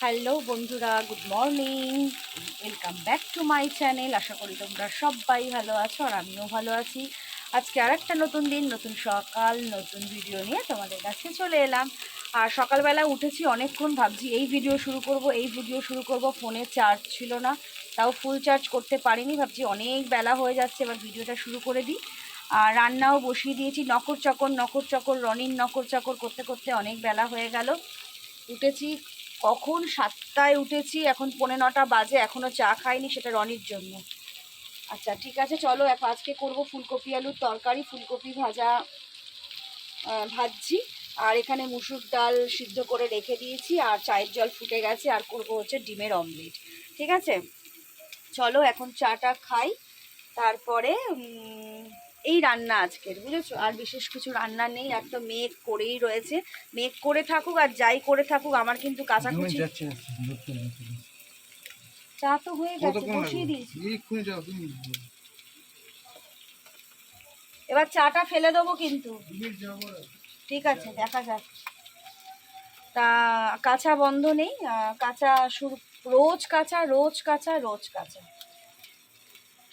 Hello বন্ধুরা, good morning. Welcome back to my channel আশা করি তোমরা সবাই ভালো আছো আর আমিও ভালো আছি। আজকে আর একটা নতুন দিন, নতুন সকাল, নতুন ভিডিও নিয়ে তোমাদের কাছে চলে এলাম। আর সকালবেলা উঠেছি অনেকক্ষণ, ভাবছি এই ভিডিও শুরু করব, এই ভিডিও শুরু করব। ফোনে চার্জ ছিল না, তাও ফুল চার্জ করতে পারিনি, ভাবছি অনেক বেলা হয়ে যাচ্ছে, এবার ভিডিওটা শুরু করে দিই। আর রান্নাও বসিয়ে দিয়েছি, নকর চকর নকর চকর, রনির নকর চকর করতে করতে অনেক বেলা হয়ে গেল। উঠেছি কখন সাতটায় উঠেছি? এখন পৌনে নটা বাজে এখনও চা খাইনি, সেটা রনির জন্য। আচ্ছা ঠিক আছে, চলো এখন আজকে করব ফুলকপি আলুর তরকারি, ফুলকপি ভাজা ভাজছি। আর এখানে মুসুর ডাল সিদ্ধ করে রেখে দিয়েছি, আর চায়ের জল ফুটে গেছে, আর করব হচ্ছে ডিমের অমলেট। ঠিক আছে? চলো, এখন চাটা খাই, তারপরে এই রান্না আজকের বুঝেছ? আর বিশেষ কিছু রান্না নেই আর তো মেঘ করেই রয়েছে। মেঘ করে থাকুক আর যাই করে থাকুক আমার কিন্তু যাচ্ছে চা তো হয়ে গেছে বসিয়ে দিয়েছি। এবার চাটা ফেলে দেবো কিন্তু। ঠিক আছে দেখা যাক। তা কাঁচা বন্ধ নেই কাঁচা শুরু রোজ কাঁচা রোজ কাঁচা রোজ কাঁচা।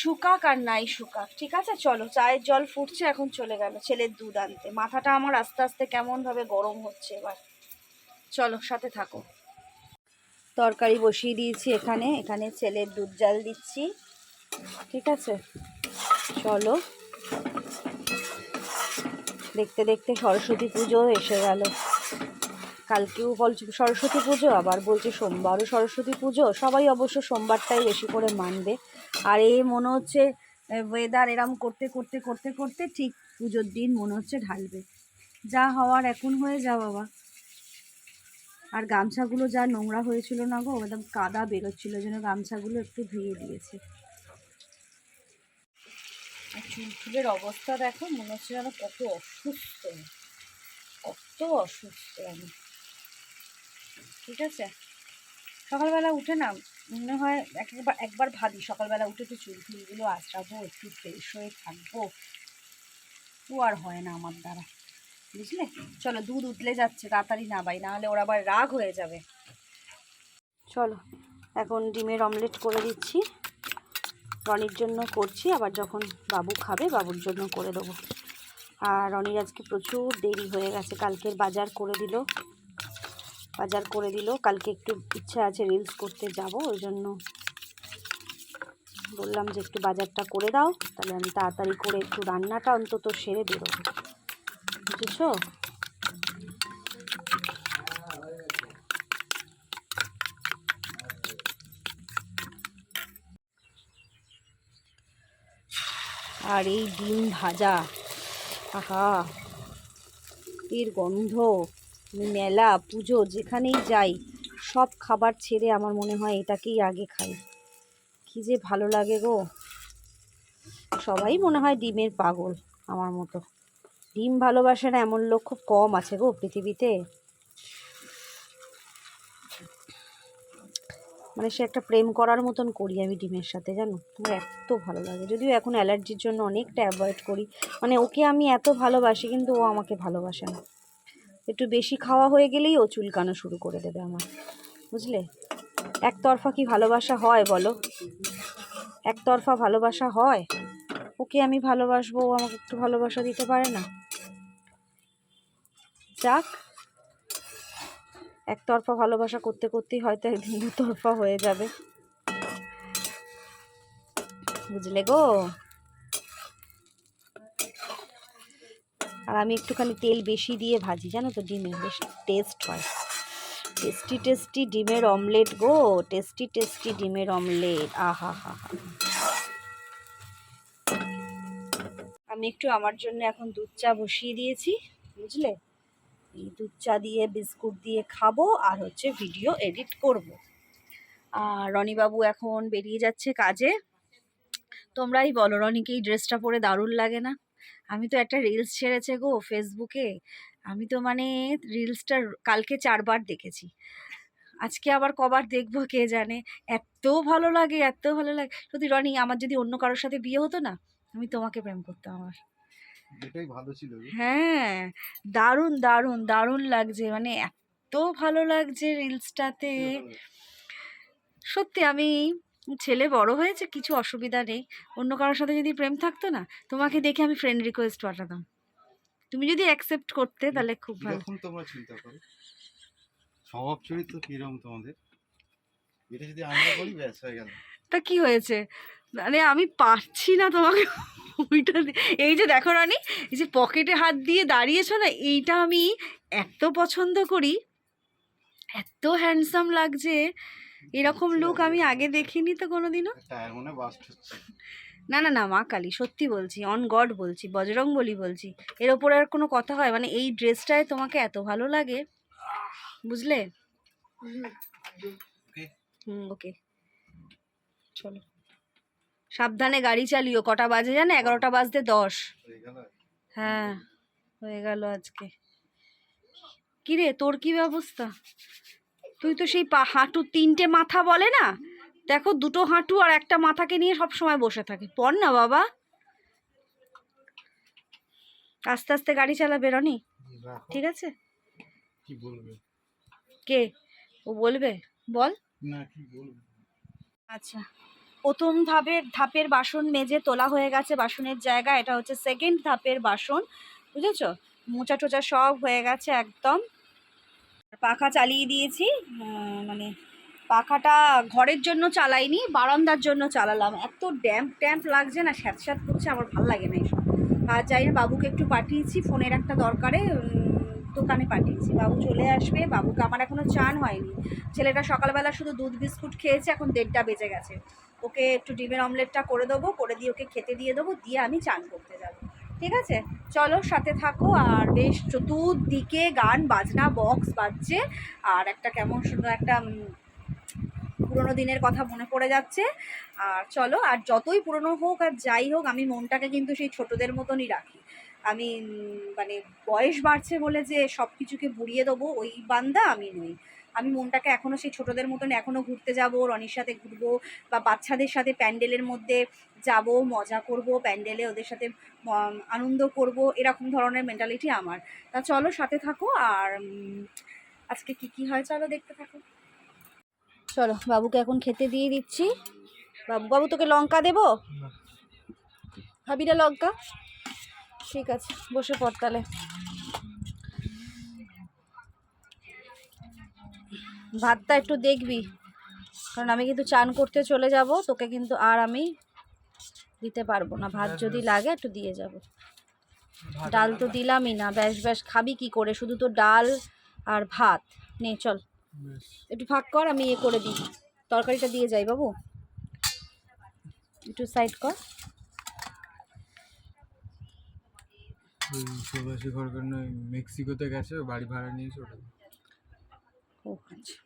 শুকাক আর নাই শুকাক, ঠিক আছে? চলো, চায়ের জল ফুটছে, এখন চলে গেল ছেলের দুধ আনতে। মাথাটা আমার আস্তে আস্তে কেমনভাবে গরম হচ্ছে এবার। চলো, সাথে থাকো। তরকারি বসিয়ে দিয়েছি এখানে। এখানে ছেলের দুধ জাল দিচ্ছি। ঠিক আছে? চলো। দেখতে দেখতে সরস্বতী পুজো এসে গেল। কালকেও বলছে সরস্বতী পুজো, আবার বলছে সোমবারও সরস্বতী পুজো। সবাই অবশ্য সোমবারটাই বেশি করে মানবে। আর এই মনে হচ্ছে ওয়েদার এরম করতে করতে করতে করতে ঠিক পুজোর দিন মনে হচ্ছে ঢালবে। যা হওয়ার এখন হয়ে যা বাবা। আর গামছাগুলো যা নোংরা হয়েছিল না গো, একদম কাদা বেরোচ্ছিল, যেন গামছাগুলো একটু ধুয়ে দিয়েছে। আর অবস্থা দেখো, মনে হচ্ছে যেন কত অসুস্থ। কত অসুস্থ আমি। ঠিক আছে? সকালবেলা উঠে না মনে হয় একবার একবার ভাবি, সকালবেলা উঠে তো চুল টুলগুলো আঁচড়াবো একটু ফ্রেশ হয়ে থাকব। ও আর হয় না আমার দ্বারা। বুঝলে? চলো, দুধ উতলে যাচ্ছে, তাড়াতাড়ি না নাবাই নাহলে ওরা আবার রাগ হয়ে যাবে। চলো, এখন ডিমের অমলেট করে দিচ্ছি। রনির জন্য করছি, আবার যখন বাবু খাবে, বাবুর জন্য করে দেবো। আর রনির আজকে প্রচুর দেরি হয়ে গেছে, কালকের বাজার করে দিল। বাজার করে দিল। কালকে একটু ইচ্ছা আছে রিলস করতে যাব, ওই জন্য বললাম যে একটু বাজারটা করে দাও, তাহলে আমি তাড়াতাড়ি করে একটু রান্নাটা অন্তত সেরে বেরোবো। বুঝেছ? আর এই ডিম ভাজা, আহা, এর গন্ধ। আমি মেলা, পুজো, যেখানেই যাই, সব খাবার ছেড়ে আমার মনে হয় এটাকেই আগে খাই। কি যে ভালো লাগে গো। সবাই মনে হয় ডিমের পাগল আমার মতো। ডিম ভালোবাসে না এমন লোক খুব কম আছে গো পৃথিবীতে। মানে সে একটা প্রেম করার মতন করি আমি ডিমের সাথে, জানো? আমার এত ভালো লাগে। যদিও এখন অ্যালার্জির জন্য অনেকটা অ্যাভয়েড করি। মানে ওকে আমি এত ভালোবাসি, কিন্তু ও আমাকে ভালোবাসে না। একটু বেশি খাওয়া হয়ে গেলেই ও চুলকানো শুরু করে দেবে আমার। বুঝলে? একতরফা কি ভালোবাসা হয় বলো? একতরফা ভালোবাসা হয়? ওকে আমি ভালোবাসবো, ও আমাকে একটু ভালোবাসা দিতে পারে না? যাক। একতরফা ভালোবাসা করতে করতেই হয়তো একদিন দুতরফা হয়ে যাবে। বুঝলে গো? আর আমি একটুখানি তেল বেশি দিয়ে ভাজি, জানো তো ডিমে, বেশ টেস্ট হয়। টেস্টি টেস্টি ডিমের অমলেট গো টেস্টি টেস্টি ডিমের অমলেট আহা, হা হা। আমি একটু আমার জন্য এখন দুধ চা বসিয়ে দিয়েছি, বুঝলে? এই দুধ চা দিয়ে, বিস্কুট দিয়ে খাব আর হচ্ছে ভিডিও এডিট করব। আর রনিবাবু এখন বেরিয়ে যাচ্ছে কাজে। তোমরাই বলো, রনিকে এই ড্রেসটা পরে দারুণ লাগে না? আমি তো একটা রিলস ছেড়েছে গো ফেসবুকে আমি তো মানে রিলসটা কালকে চারবার দেখেছি। আজকে আবার কবার দেখব কে জানে? এত ভালো লাগে এত ভালো লাগে। সত্যি রনি আমার যদি অন্য কারোর সাথে বিয়ে হতো না আমি তোমাকে প্রেম করতাম আমার। এটাই ভালো ছিল হ্যাঁ দারুণ দারুণ দারুণ লাগছে। মানে এত ভালো লাগছে রিলসটাতে সত্যি আমি ছেলে বড় হয়েছে কিছু অসুবিধা নেই। অন্য কারোর সাথে যদি প্রেম থাকতো না তোমাকে দেখে আমি ফ্রেন্ড রিকোয়েস্ট পাঠাতাম। তুমি যদি অ্যাকসেপ্ট করতে তাহলে খুব ভালো। কীরকম তোমরা চিন্তা করো স্বভাব চরিত্র কীরকম তোমাদের? এটা যদি আমরা বলি ব্যাস হয়ে গেল। তা কি হয়েছে? মানে আমি পারছি না তোমাকে ওইটা এই যে দেখো রানি এই যে পকেটে হাত দিয়ে দাঁড়িয়েছো না এইটা আমি এত পছন্দ করি এত হ্যান্ডসাম লাগছে এরকম লুক আমি আগে দেখিনি তো কোনোদিনও? না না না মা কালী সত্যি বলছি অন গড বলছি বজরং বলি বলছি এর ওপরে আর কোনো কথা হয় মানে এই ড্রেসটায় তোমাকে এত ভালো লাগে? বুঝলে? হুম ওকে চলো। সাবধানে গাড়ি চালিও কটা বাজে জানে? এগারোটা বাজতে দশ। হ্যাঁ হয়ে গেল আজকে। কিরে তোর কি ব্যবস্থা? তুই তো সেই পা হাঁটু তিনটে মাথা বলে না? দেখো দুটো হাঁটু আর একটা মাথাকে নিয়ে সব সময় বসে থাকে। পড় না বাবা। আস্তে আস্তে গাড়ি চালাবে রনি ঠিক আছে? কি বলবে? কে? ও বলবে? বল। না কি বলবে? আচ্ছা। প্রথম ধাপের ধাপের বাসন মেজে তোলা হয়ে গেছে বাসনের জায়গা। এটা হচ্ছে সেকেন্ড ধাপের বাসন। বুঝেছ? মোচা টোচা সব হয়ে গেছে একদম। পাখা চালিয়ে দিয়েছি মানে পাখাটা ঘরের জন্য চালাইনি, বারান্দার জন্য চালালাম। এত ড্যাম্প ট্যাম্প লাগছে না, স্যাঁত স্যাঁত করছে, আমার ভালো লাগে না এইসব আর যাই বাবুকে একটু পাঠিয়েছি, ফোনের একটা দরকারে দোকানে পাঠিয়েছি। বাবু চলে আসবে, বাবুকে আমার এখনও চান হয়নি। ছেলেটা সকালবেলা শুধু দুধ বিস্কুট খেয়েছে, এখন দেড়টা বেজে গেছে। ওকে একটু ডিমের অমলেটটা করে দেবো, করে দিয়ে ওকে খেতে দিয়ে দেবো, দিয়ে আমি চান করতে যাব। ঠিক আছে? চলো সাথে থাকো আর বেশ চতুর্দিকে গান, বাজনা বক্স বাজছে। আর একটা কেমন সুন্দর একটা পুরোনো দিনের কথা মনে পড়ে যাচ্ছে। আর চলো, আর যতই পুরনো হোক আর যাই হোক, আমি মনটাকে কিন্তু সেই ছোটদের মতনই রাখি। আমি মানে বয়স বাড়ছে বলে যে সব কিছুকে বুড়িয়ে দেবো, ওই বান্দা আমি নই। আমি মনটাকে এখনও সেই ছোটদের মতন এখনও ঘুরতে যাব রনির সাথে ঘুরবো বা বাচ্চাদের সাথে প্যান্ডেলের মধ্যে যাব মজা করব প্যান্ডেলে ওদের সাথে আনন্দ করব এরকম ধরনের মেন্টালিটি আমার। তা চলো সাথে থাকো আর আজকে কি কি হয় চলো দেখতে থাকো। চলো বাবুকে এখন খেতে দিয়ে দিচ্ছি। বাবু বাবু তোকে লঙ্কা দেবো? খাবি না লঙ্কা? ঠিক আছে বসে পড় তাহলে। ভাতটা একটু দেখবি। কারণ আমি কিন্তু চান করতে চলে যাব তোকে কিন্তু আর আমি দিতে পারব না। ভাত যদি লাগে একটু দিয়ে যাব। ডাল তো দিলামই না ব্যাস ব্যাস খাবি কি করে? শুধু তো ডাল আর ভাত। নে চল। একটু ফাঁক কর আমি এ করে দিই। তরকারিটা দিয়ে যাই বাবু। একটু সাইড কর। মেক্সিকোতে গেছে বাড়ি ভাড়া নিয়েছে ওটা ও আচ্ছা।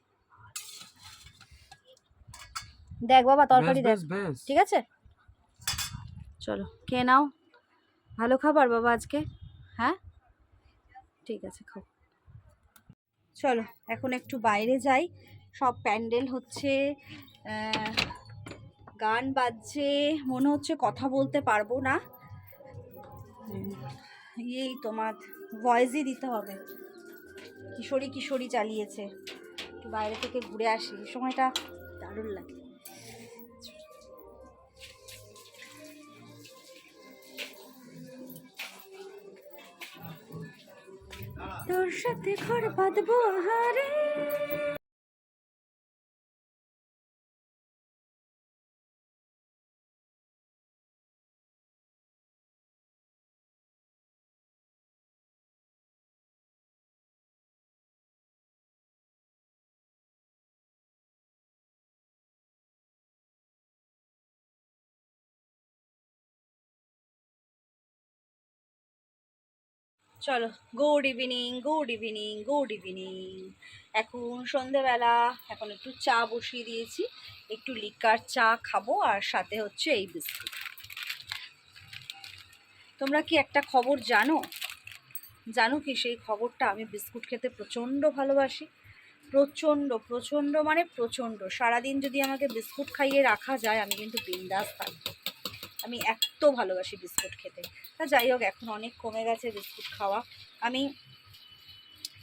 দেখ বাবা তরকারি দেখ। ঠিক আছে? চলো খেয়ে নাও। ভালো খাবার বাবা আজকে হ্যাঁ? ঠিক আছে খাও। চলো এখন একটু বাইরে যাই। সব প্যান্ডেল হচ্ছে গান বাজছে মনে হচ্ছে কথা বলতে পারব না। এই তোমার ভয়েসই দিতে হবে। কিশোরী কিশোরী চালিয়েছে। বাইরে থেকে ঘুরে আসি। এই সময়টা দারুণ লাগে। তোর সাথে ঘর বাঁধবো হারে। চলো good evening good evening good evening এখন সন্ধেবেলা, এখন একটু চা বসিয়ে দিয়েছি, একটু লিকার চা খাব, আর সাথে হচ্ছে এই বিস্কুট। তোমরা কি একটা খবর জানো? জানো কি সেই খবরটা? আমি বিস্কুট খেতে প্রচণ্ড ভালোবাসি। প্রচণ্ড প্রচণ্ড মানে প্রচণ্ড। সারাদিন যদি আমাকে বিস্কুট খাইয়ে রাখা যায়, আমি কিন্তু বিন্দাস থাকব। আমি এত ভালোবাসি বিস্কুট খেতে। তা যাই হোক, এখন অনেক কমে গেছে বিস্কুট খাওয়া। আমি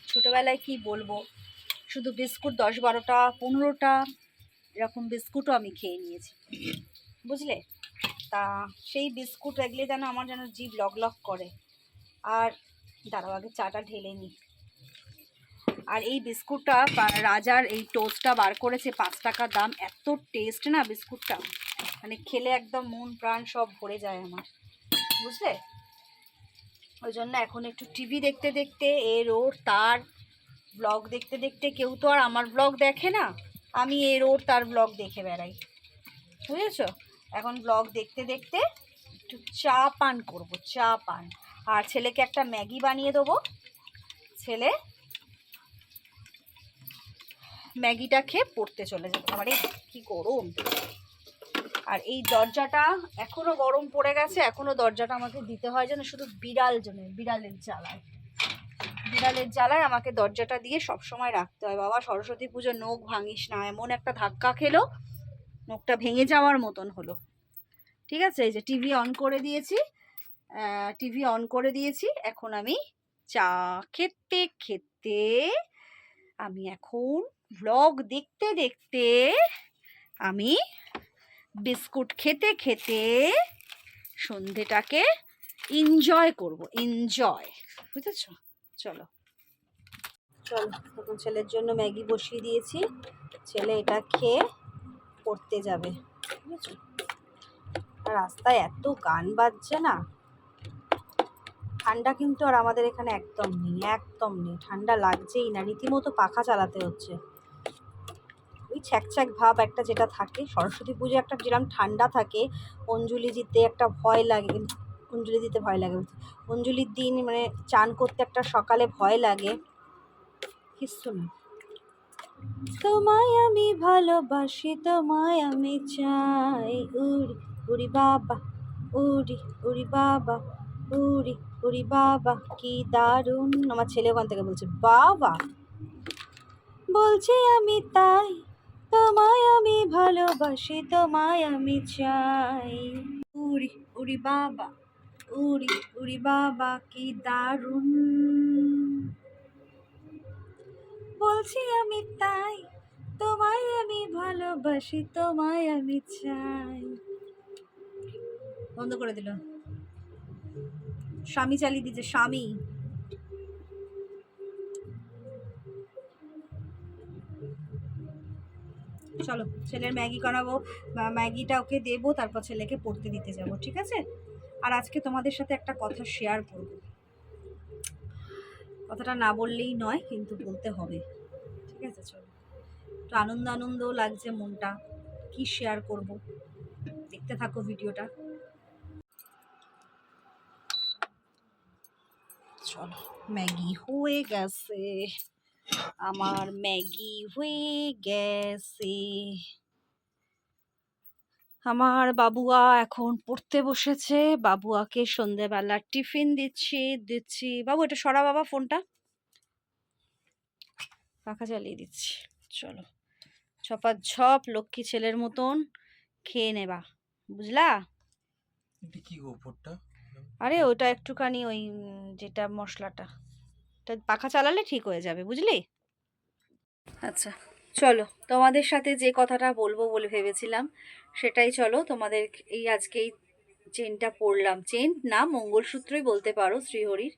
ছোটোবেলায় কি বলব, শুধু বিস্কুট দশ বারোটা, পনেরোটা এরকম বিস্কুটও আমি খেয়ে নিয়েছি। বুঝলে? তা সেই বিস্কুট এগলে যেন আমার যেন জিভ লক লক করে। আর দাঁড়াও, আগে চাটা ঢেলে নিই। আর এই বিস্কুটটা রাজার এই টোস্টটা বার করেছে পাঁচ টাকা দাম। এত টেস্ট না বিস্কুটটা। মানে খেলে একদম মন প্রাণ সব ভরে যায় আমার। বুঝলে? ওই জন্য এখন একটু টিভি দেখতে দেখতে, এর ওর তার ব্লগ দেখতে দেখতে কেউ তো আর আমার ব্লগ দেখে না, আমি এর ওর তার ব্লগ দেখে বেড়াই। বুঝেছ? এখন ব্লগ দেখতে দেখতে একটু চা পান করব, চা পান। আর ছেলেকে একটা ম্যাগি বানিয়ে দেবো। ছেলে ম্যাগিটা খেয়ে পড়তে চলে যাবে। আরে কি গরম। আর এই দরজাটা এখনও গরম পড়ে গেছে, এখনও দরজাটা আমাকে দিতে হয় যেন শুধু বিড়াল জন্য, বিড়ালের জ্বালায়। বিড়ালের জ্বালায় আমাকে দরজাটা দিয়ে সব সময় রাখতে হয়। বাবা, সরস্বতী পুজো নখ ভাঙিস না, এমন একটা ধাক্কা খেলো, নখটা ভেঙে যাওয়ার মতন হলো। ঠিক আছে, এই যে টিভি অন করে দিয়েছি টিভি অন করে দিয়েছি, এখন আমি চা খেতে খেতে আমি এখন ব্লগ দেখতে দেখতে আমি বিস্কুট খেতে খেতে সন্ধেটাকে এনজয় করব এনজয় বুঝেছ? চলো। চলো এখন ছেলের জন্য ম্যাগি বসিয়ে দিয়েছি। ছেলে এটা খেয়ে পড়তে যাবে, বুঝেছ? রাস্তায় এত গান বাজছে না। ঠান্ডা কিন্তু আর আমাদের এখানে একদম নেই একদম নেই। ঠান্ডা লাগছেই না, রীতিমতো পাখা চালাতে হচ্ছে। ওই ছ্যাক ছ্যাক ভাব একটা যেটা থাকে, সরস্বতী পুজো একটা যেরকম ঠান্ডা থাকে, অঞ্জলি দিতে একটা ভয় লাগে, অঞ্জলি দিতে ভয় লাগে। অঞ্জলির দিন মানে চান করতে একটা সকালে ভয় লাগে কিচ্ছু না তোমায় আমি ভালোবাসি, তোমায় আমি চাই, উড়ি উড়ি বাবা, উড়ি উড়ি বাবা, উড়ি উড়ি বাবা, কি দারুণ আমার ছেলে ওখান থেকে বলছে, বাবা, বলছি আমি তাই তোমায় আমি ভালোবাসি, তোমায় আমি চাই। উড়ি উড়ি বাবা, উড়ি উড়ি বাবা, কি দারুণ। বলছি আমি তাই, তোমায় আমি ভালোবাসি, তোমায় আমি চাই। বন্ধ করে দিল। স্বামী চালিয়ে দিচ্ছে স্বামী। চলো, ছেলের ম্যাগি করাবো ম্যাগিটা ওকে দেবো, তারপর ছেলেকে পড়তে দিতে যাব, ঠিক আছে? আর আজকে তোমাদের সাথে একটা কথা শেয়ার করব। কথাটা না বললেই নয়, কিন্তু বলতে হবে। ঠিক আছে, চলো। একটু আনন্দ আনন্দও লাগছে মনটা। কি শেয়ার করব? দেখতে থাকো ভিডিওটা। চলো, ম্যাগি হয়ে গেছে। আমার ম্যাগি হয়ে গেছে। আমার বাবুয়া এখন পড়তে বসেছে। বাবুয়াকে সন্ধেবেলা টিফিন দিচ্ছি দিচ্ছি। বাবু এটা সরা বাবা ফোনটা। পাখা চালিয়ে দিচ্ছি। চলো। ছপা ছপ লক্ষ্মী ছেলের মতন। খেয়ে নেবা বুঝলা? কি গোপরটা আরে ওটা একটুখানি ওই যেটা মশলাটা। তা পাখা চালালে ঠিক হয়ে যাবে, বুঝলি? আচ্ছা চলো তোমাদের সাথে যে কথাটা বলব বলে ভেবেছিলাম, সেটাই চলো তোমাদের এই আজকে এই চেনটা পরলাম চেন না, মঙ্গলসূত্রই বলতে পারো শ্রীহরির।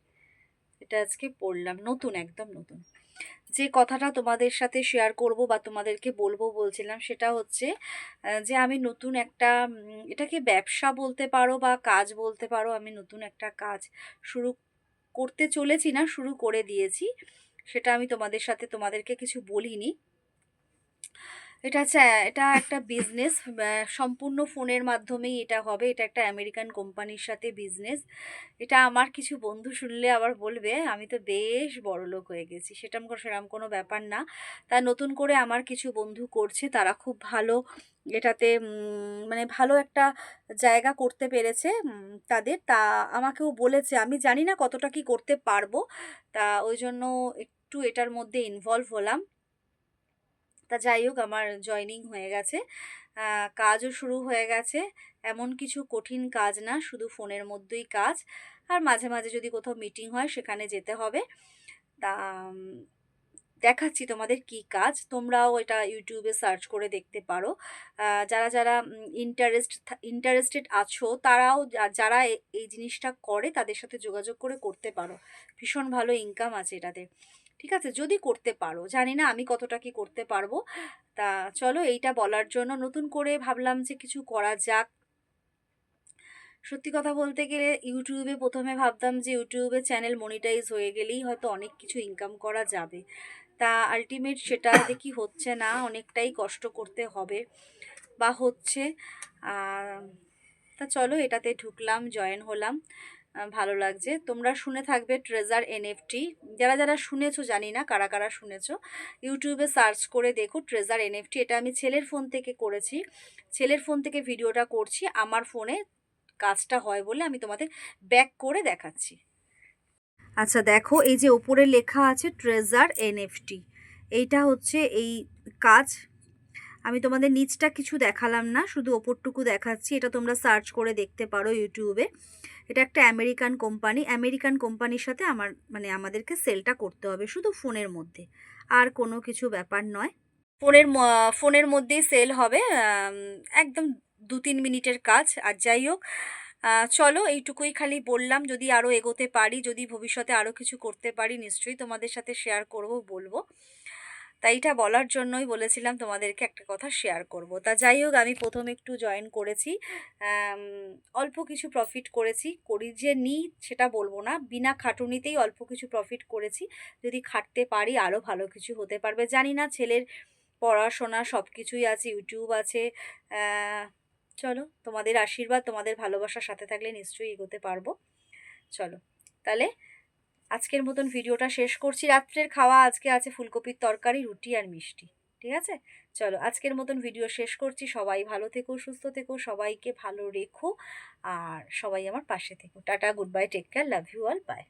এটা আজকে পড়লাম, নতুন, একদম নতুন। যে কথাটা তোমাদের সাথে শেয়ার করব বা তোমাদেরকে বলব বলছিলাম, সেটা হচ্ছে যে আমি নতুন একটা এটাকে ব্যবসা বলতে পারো বা কাজ বলতে পারো, আমি নতুন একটা কাজ শুরু করতে চলেছি না শুরু করে দিয়েছি। সেটা আমি তোমাদের সাথে তোমাদেরকে কিছু বলিনি। এটা হচ্ছে, এটা একটা বিজনেস সম্পূর্ণ ফোনের মাধ্যমেই এটা হবে। এটা একটা আমেরিকান কোম্পানির সাথে বিজনেস এটা আমার কিছু বন্ধু শুনলে আবার বলবে, আমি তো বেশ বড় লোক হয়ে গেছি। কোনো সেরকম কোনো ব্যাপার না। তা নতুন করে আমার কিছু বন্ধু করছে, তারা খুব ভালো এটাতে মানে ভালো একটা জায়গা করতে পেরেছে তাদের। তা আমাকেও বলেছে, আমি জানি না কতটা কি করতে পারব। তা ওই জন্য একটু এটার মধ্যে ইনভলভ হলাম। তা যাই হোক আমার জয়নিং হয়ে গেছে। কাজও শুরু হয়ে গেছে। এমন কিছু কঠিন কাজ না, শুধু ফোনের মধ্যেই কাজ। আর মাঝে মাঝে যদি কোথাও মিটিং হয়, সেখানে যেতে হবে। তা দেখাচ্ছি তোমাদের কি কাজ। তোমরাও এটা ইউটিউবে সার্চ করে দেখতে পারো। যারা যারা ইন্টারেস্ট ইন্টারেস্টেড আছো, তারাও যারা এই জিনিসটা করে, তাদের সাথে যোগাযোগ করে করতে পারো। ভীষণ ভালো ইনকাম আছে এটাতে। ঠিক আছে? যদি করতে পারো। জানি না আমি কতটা কি করতে পারব। তা চলো এইটা বলার জন্য নতুন করে ভাবলাম যে কিছু করা যাক। সত্যি কথা বলতে গেলে ইউটিউবে প্রথমে ভাবতাম যে ইউটিউবে চ্যানেল মনিটাইজ হয়ে গেলেই হয়তো অনেক কিছু ইনকাম করা যাবে। তা আলটিমেট সেটা দেখি হচ্ছে না, অনেকটাই কষ্ট করতে হবে বা হচ্ছে। তা চলো এটাতে ঢুকলাম জয়েন হলাম। ভালো লাগছে। তোমরা শুনে থাকবে ট্রেজার এনএফটি যারা যারা শুনেছো, জানি না কারা কারা শুনেছো, ইউটিউবে সার্চ করে দেখো ট্রেজার এনএফটি এটা আমি ছেলের ফোন থেকে করেছি। ছেলের ফোন থেকে ভিডিওটা করছি। আমার ফোনে কাজটা হয় বলে আমি তোমাদের ব্যাক করে দেখাচ্ছি। আচ্ছা দেখো, এই যে ওপরে লেখা আছে ট্রেজার এনএফটি এইটা হচ্ছে এই কাজ। আমি তোমাদের নিচটা কিছু দেখালাম না, শুধু ওপরটুকু দেখাচ্ছি। এটা তোমরা সার্চ করে দেখতে পারো ইউটিউবে। এটা একটা আমেরিকান কোম্পানি আমেরিকান কোম্পানির সাথে আমার মানে আমাদেরকে সেলটা করতে হবে শুধু ফোনের মধ্যে। আর কোনো কিছু ব্যাপার নয়। ফোনের ফোনের মধ্যেই সেল হবে একদম দু তিন মিনিটের কাজ। আর যাই হোক চলো এইটুকুই খালি বললাম, যদি আরও এগোতে পারি, যদি ভবিষ্যতে আরও কিছু করতে পারি, নিশ্চয়ই তোমাদের সাথে শেয়ার করব, বলব। তাই এটা বলার জন্যই বলেছিলাম তোমাদেরকে একটা কথা শেয়ার করব। তা যাই হোক, আমি প্রথম একটু জয়েন করেছি। অল্প কিছু প্রফিট করেছি। করি যে নিই সেটা বলব না। বিনা খাটুনিতেই অল্প কিছু প্রফিট করেছি। যদি খাটতে পারি আরও ভালো কিছু হতে পারবে। জানি না ছেলের পড়াশোনা সব কিছুই আছে ইউটিউব আছে। চলো, তোমাদের আশীর্বাদ, তোমাদের ভালোবাসার সাথে থাকলে নিশ্চয়ই এগোতে পারব। চলো, তাহলে আজকের মতন ভিডিওটা শেষ করছি। রাত্রের খাওয়া আজকে আছে ফুলকপির তরকারি, রুটি আর মিষ্টি, ঠিক আছে? চলো, আজকের মতন ভিডিও শেষ করছি। সবাই ভালো থেকো, সুস্থ থেকো, সবাইকে ভালো রেখো, আর সবাই আমার পাশে থেকো। Tata goodbye take care love you all bye